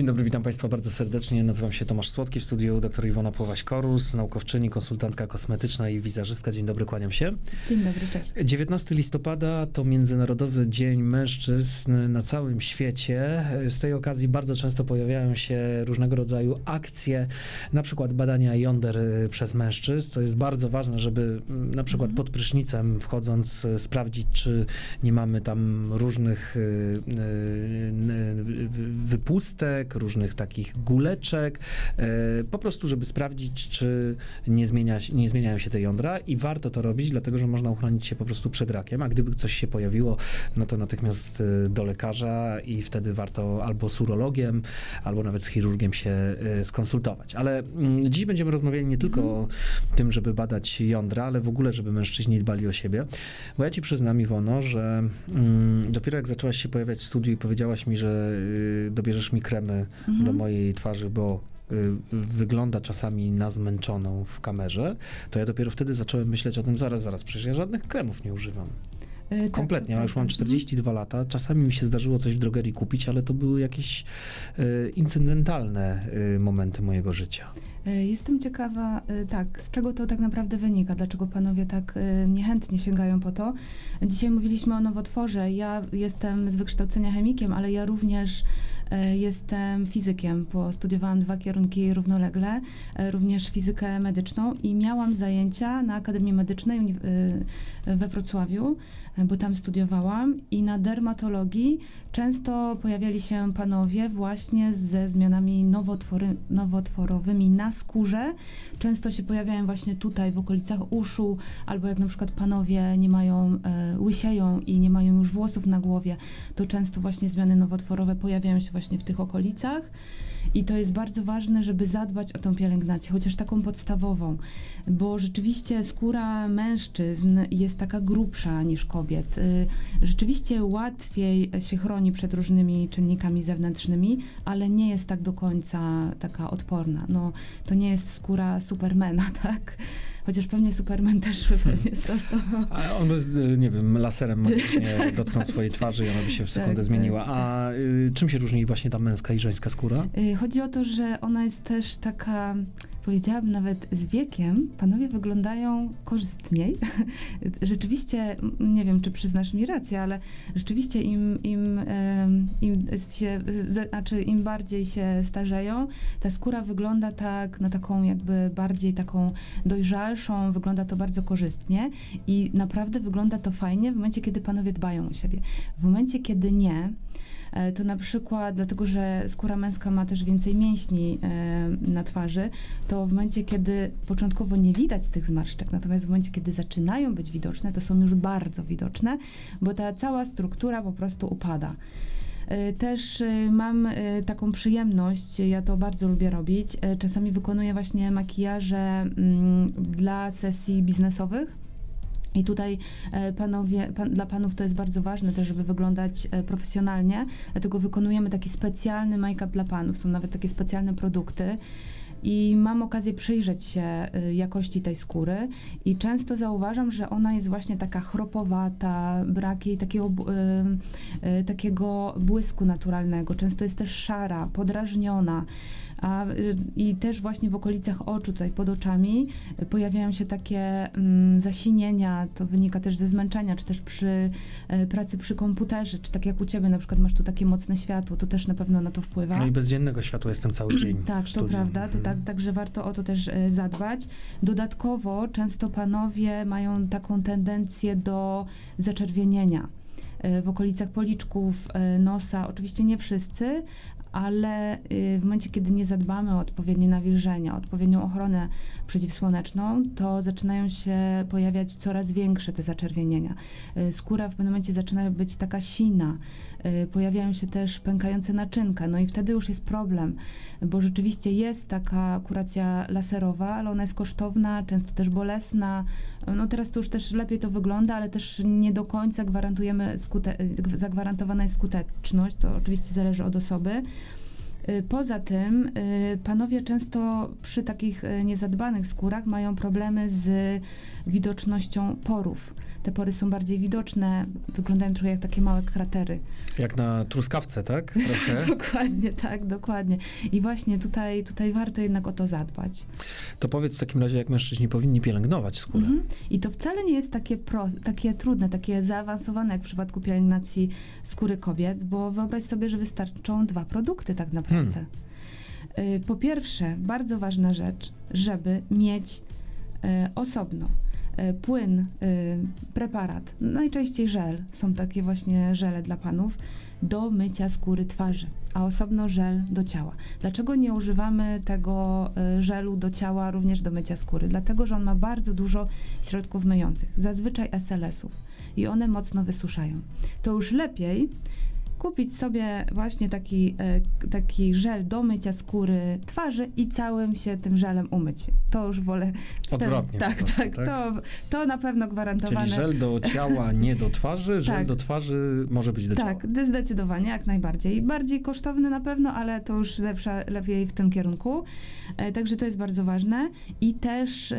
Dzień dobry, witam Państwa bardzo serdecznie. Nazywam się Tomasz Słodki, w studiu dr Iwona Płowaś-Korus, naukowczyni, konsultantka kosmetyczna i wizerzystka. Dzień dobry, kłaniam się. Dzień dobry, cześć. 19 listopada to Międzynarodowy Dzień Mężczyzn na całym świecie. Z tej okazji bardzo często pojawiają się różnego rodzaju akcje, na przykład badania jąder przez mężczyzn, co jest bardzo ważne, żeby mm, na przykład Mhm. pod prysznicem wchodząc y, sprawdzić, czy nie mamy tam różnych y, różnych takich guleczek, y, po prostu, żeby sprawdzić, czy nie, zmienia, nie zmieniają się te jądra i warto to robić, dlatego że można uchronić się po prostu przed rakiem, a gdyby coś się pojawiło, no to natychmiast y, do lekarza i wtedy warto albo z urologiem, albo nawet z chirurgiem się y, skonsultować. Ale mm, dziś będziemy rozmawiali nie tylko o tym, żeby badać jądra, ale w ogóle, żeby mężczyźni dbali o siebie. Bo ja ci przyznam, Iwono, że mm, dopiero jak zaczęłaś się pojawiać w studiu i powiedziałaś mi, że y, dobierzesz mi kremy Mhm. do mojej twarzy, bo y, wygląda czasami na zmęczoną w kamerze, to ja dopiero wtedy zacząłem myśleć o tym, zaraz, zaraz, przecież ja żadnych kremów nie używam. Y, tak, Kompletnie, to ja już mam prawda. 42 lata, czasami mi się zdarzyło coś w drogerii kupić, ale to były jakieś y, incydentalne y, momenty mojego życia. Jestem ciekawa, tak, z czego to tak naprawdę wynika, dlaczego panowie tak niechętnie sięgają po to. Dzisiaj mówiliśmy o nowotworze. Ja jestem z wykształcenia chemikiem, ale ja również jestem fizykiem, bo studiowałam dwa kierunki równolegle, y, również fizykę medyczną i miałam zajęcia na Akademii Medycznej y, we Wrocławiu, bo tam studiowałam i na dermatologii często pojawiali się panowie właśnie ze zmianami nowotwory, nowotworowymi na skórze. Często się pojawiają właśnie tutaj w okolicach uszu, albo jak na przykład panowie nie mają, e, łysieją i nie mają już włosów na głowie, to często właśnie zmiany nowotworowe pojawiają się właśnie w tych okolicach. I to jest bardzo ważne, żeby zadbać o tą pielęgnację, chociaż taką podstawową, bo rzeczywiście skóra mężczyzn jest taka grubsza niż kobiet. Y, Rzeczywiście łatwiej się chroni przed różnymi czynnikami zewnętrznymi, ale nie jest tak do końca taka odporna. No, to nie jest skóra Supermana, tak? Chociaż pewnie Superman też by pewnie stosował. A on by, y, nie wiem, laserem magicznie dotknął swojej twarzy i ona by się w sekundę Tak, zmieniła. tak. A y, czym się różni właśnie ta męska i żeńska skóra? Y, Chodzi o to, że ona jest też taka, powiedziałabym nawet z wiekiem, panowie wyglądają korzystniej. rzeczywiście, nie wiem, czy przyznasz mi rację, ale rzeczywiście im, im, im, się, znaczy im bardziej się starzeją, ta skóra wygląda tak, na taką jakby bardziej taką dojrzalszą, wygląda to bardzo korzystnie i naprawdę wygląda to fajnie w momencie, kiedy panowie dbają o siebie. W momencie, kiedy nie, to na przykład dlatego, że skóra męska ma też więcej mięśni e, na twarzy, to w momencie, kiedy początkowo nie widać tych zmarszczek, natomiast w momencie, kiedy zaczynają być widoczne, to są już bardzo widoczne, bo ta cała struktura po prostu upada. E, Też e, mam e, taką przyjemność, ja to bardzo lubię robić. e, Czasami wykonuję właśnie makijaże mm, dla sesji biznesowych. I tutaj e, panowie, pan, dla panów to jest bardzo ważne też, żeby wyglądać e, profesjonalnie, dlatego wykonujemy taki specjalny make-up dla panów. Są nawet takie specjalne produkty. I mam okazję przyjrzeć się e, jakości tej skóry i często zauważam, że ona jest właśnie taka chropowata, brak jej takiego, takiego błysku naturalnego. Często jest też szara, podrażniona. A, y, I też właśnie w okolicach oczu, tutaj pod oczami, y, pojawiają się takie mm, zasinienia. To wynika też ze zmęczenia, czy też przy e, pracy przy komputerze, czy tak jak u ciebie, na przykład masz tu takie mocne światło, to też na pewno na to wpływa. No i bez dziennego światła jestem cały dzień Tak, w to prawda, to Mhm. tak, także warto o to też e, zadbać. Dodatkowo często panowie mają taką tendencję do zaczerwienienia w okolicach policzków, nosa. Oczywiście nie wszyscy, ale y, w momencie, kiedy nie zadbamy o odpowiednie nawilżenie, o odpowiednią ochronę przeciwsłoneczną, to zaczynają się pojawiać coraz większe te zaczerwienienia. Y, Skóra w pewnym momencie zaczyna być taka sina, y, pojawiają się też pękające naczynka, no i wtedy już jest problem, bo rzeczywiście jest taka kuracja laserowa, ale ona jest kosztowna, często też bolesna. No teraz to już też lepiej to wygląda, ale też nie do końca gwarantujemy skute- zagwarantowana jest skuteczność, to oczywiście zależy od osoby. Y, Poza tym y, panowie często przy takich y, niezadbanych skórach mają problemy z widocznością porów. Te pory są bardziej widoczne, wyglądają trochę jak takie małe kratery. Jak na truskawce, tak? Dokładnie, tak, dokładnie. I właśnie tutaj, tutaj warto jednak o to zadbać. To powiedz w takim razie, jak mężczyźni powinni pielęgnować skórę. Mhm. I to wcale nie jest takie, pro, takie trudne, takie zaawansowane jak w przypadku pielęgnacji skóry kobiet, bo wyobraź sobie, że wystarczą dwa produkty tak naprawdę. Y, Po pierwsze, bardzo ważna rzecz, żeby mieć y, osobno y, płyn, preparat, najczęściej żel, są takie właśnie żele dla panów, do mycia skóry twarzy, a osobno żel do ciała. Dlaczego nie używamy tego żelu do ciała również do mycia skóry? Dlatego, że on ma bardzo dużo środków myjących, zazwyczaj SLS-ów i one mocno wysuszają. To już lepiej kupić sobie właśnie taki, e, taki żel do mycia skóry twarzy i całym się tym żelem umyć. To już wolę. ten- Odwrotnie tak, prostu, tak, tak? To, to na pewno gwarantowane. Czyli żel do ciała, nie do twarzy, żel Tak. do twarzy może być do Tak, ciała. zdecydowanie, jak najbardziej. Bardziej kosztowny na pewno, ale to już lepsza, lepiej w tym kierunku. E, także to jest bardzo ważne. I też e,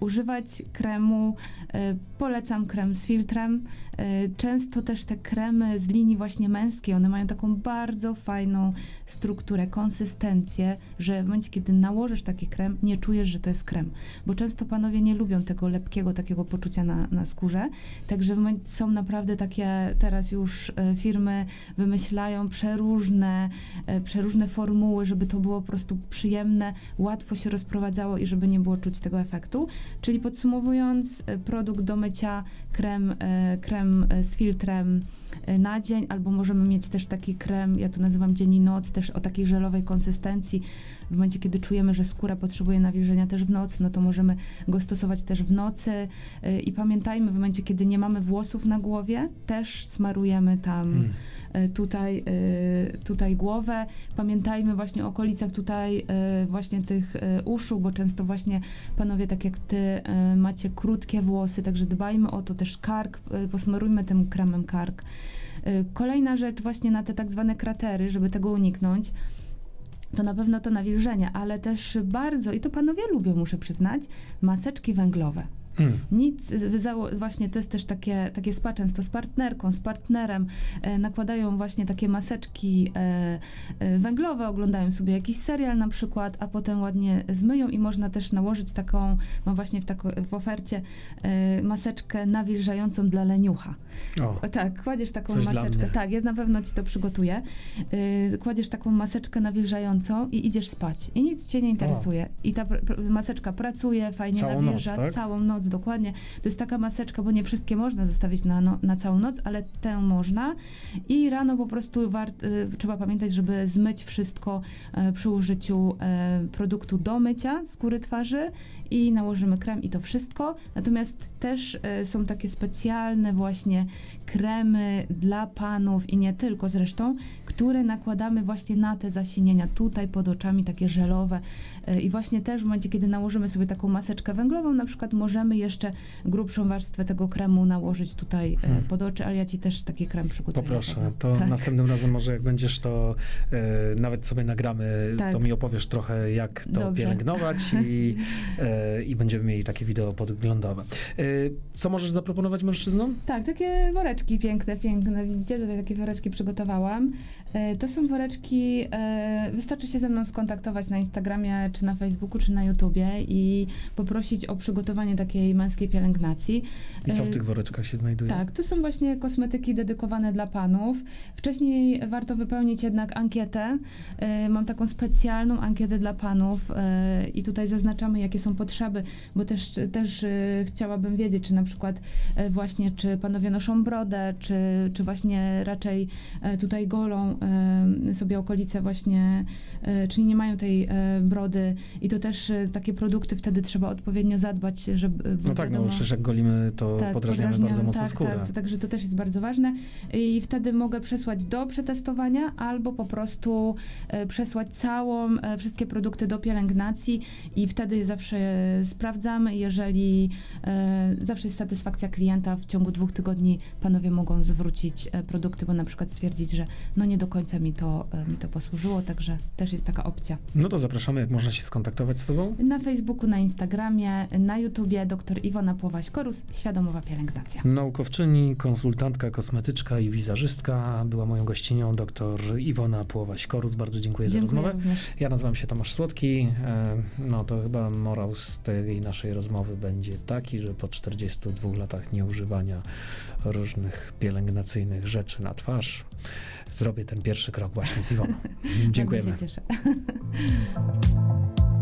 używać kremu, e, polecam krem z filtrem. E, często też te kremy z linii właśnie męskiej, one mają taką bardzo fajną strukturę, konsystencję, że w momencie, kiedy nałożysz taki krem, nie czujesz, że to jest krem. Bo często panowie nie lubią tego lepkiego takiego poczucia na, na skórze. Także są naprawdę takie teraz już e, firmy wymyślają przeróżne, e, przeróżne formuły, żeby to było po prostu przyjemne, łatwo się rozprowadzało i żeby nie było czuć tego efektu. Czyli podsumowując, e, produkt do mycia, krem, krem z filtrem na dzień, albo możemy mieć też taki krem, ja to nazywam dzień i noc, też o takiej żelowej konsystencji. W momencie, kiedy czujemy, że skóra potrzebuje nawilżenia też w nocy, no to możemy go stosować też w nocy. Y, I pamiętajmy, w momencie, kiedy nie mamy włosów na głowie, też smarujemy tam Mm. y, tutaj, y, tutaj głowę. Pamiętajmy właśnie o okolicach tutaj właśnie tych uszu, bo często właśnie panowie, tak jak ty, macie krótkie włosy, także dbajmy o to też kark, posmarujmy tym kremem kark. Y, Kolejna rzecz właśnie na te tak zwane kratery, żeby tego uniknąć, to na pewno to nawilżenie, ale też bardzo, i to panowie lubią, muszę przyznać, maseczki węglowe. Mm. Nic, y, właśnie to jest też takie, takie spa często z partnerką, z partnerem, e, nakładają właśnie takie maseczki e, e, węglowe, oglądają sobie jakiś serial na przykład, a potem ładnie zmyją i można też nałożyć taką, mam właśnie w, tako, w ofercie maseczkę nawilżającą dla leniucha. O, O, tak, kładziesz taką maseczkę. Tak, ja na pewno ci to przygotuję. Yy, kładziesz taką maseczkę nawilżającą i idziesz spać. I nic cię nie interesuje. I ta maseczka pracuje, fajnie Całą nawilża. noc, tak? Całą noc, dokładnie. To jest taka maseczka, bo nie wszystkie można zostawić na, no, na całą noc, ale tę można. I rano po prostu wart, y, trzeba pamiętać, żeby zmyć wszystko e, przy użyciu e, produktu do mycia skóry twarzy i nałożymy krem i to wszystko. Natomiast też e, są takie specjalne właśnie kremy dla panów i nie tylko zresztą, które nakładamy właśnie na te zasinienia tutaj pod oczami, takie żelowe. E, I właśnie też w momencie, kiedy nałożymy sobie taką maseczkę węglową, na przykład możemy jeszcze grubszą warstwę tego kremu nałożyć tutaj e, Hmm. pod oczy, ale ja ci też taki krem przygotuję. Poproszę. To Tak. następnym razem może jak będziesz, to e, nawet sobie nagramy, Tak. to mi opowiesz trochę, jak to Dobrze. pielęgnować i, e, i będziemy mieli takie wideo podglądowe. E, co możesz zaproponować mężczyznom? Tak, takie woreczki piękne, piękne. Widzicie, tutaj takie woreczki przygotowałam. E, To są woreczki, e, wystarczy się ze mną skontaktować na Instagramie, czy na Facebooku, czy na YouTubie i poprosić o przygotowanie takiej męskiej pielęgnacji. I co w E, tych woreczkach się znajduje? Tak, to są właśnie kosmetyki dedykowane dla panów. Wcześniej warto wypełnić jednak ankietę. Mam taką specjalną ankietę dla panów i tutaj zaznaczamy, jakie są potrzeby, bo też, też chciałabym wiedzieć, czy na przykład właśnie, czy panowie noszą brodę, czy, czy właśnie raczej tutaj golą sobie okolice właśnie, e, czyli nie mają tej e, brody i to też takie produkty wtedy trzeba odpowiednio zadbać, żeby, No tak, no wiadomo- przecież jak golimy, to tak, podrażniamy bardzo mocno tak, skórę. Tak, także to też jest bardzo ważne. I wtedy mogę przesłać do przetestowania albo po prostu przesłać całą, wszystkie produkty do pielęgnacji i wtedy zawsze sprawdzamy. Jeżeli zawsze jest satysfakcja klienta, w ciągu dwóch tygodni panowie mogą zwrócić produkty, bo na przykład stwierdzić, że no nie do końca mi to, e, mi to posłużyło, także też jest taka opcja. No to zapraszamy, jak można się skontaktować z tobą? Na Facebooku, na Instagramie, na YouTubie dr Iwona Płowaś-Korus, Świadomowa Pielęgnacja. Naukowczyni, konsultantka kosmetyczka i wizerzystka była moją gościnią dr Iwona Płowaś-Korus. Bardzo dziękuję, za Dziękuję rozmowę. również. Ja nazywam się Tomasz Słodki. E, No to chyba morał z tej naszej rozmowy będzie taki, że po 42 latach nieużywania różnych pielęgnacyjnych rzeczy na twarz zrobię ten pierwszy krok właśnie z Iwoną. Dziękujemy. Bardzo się cieszę.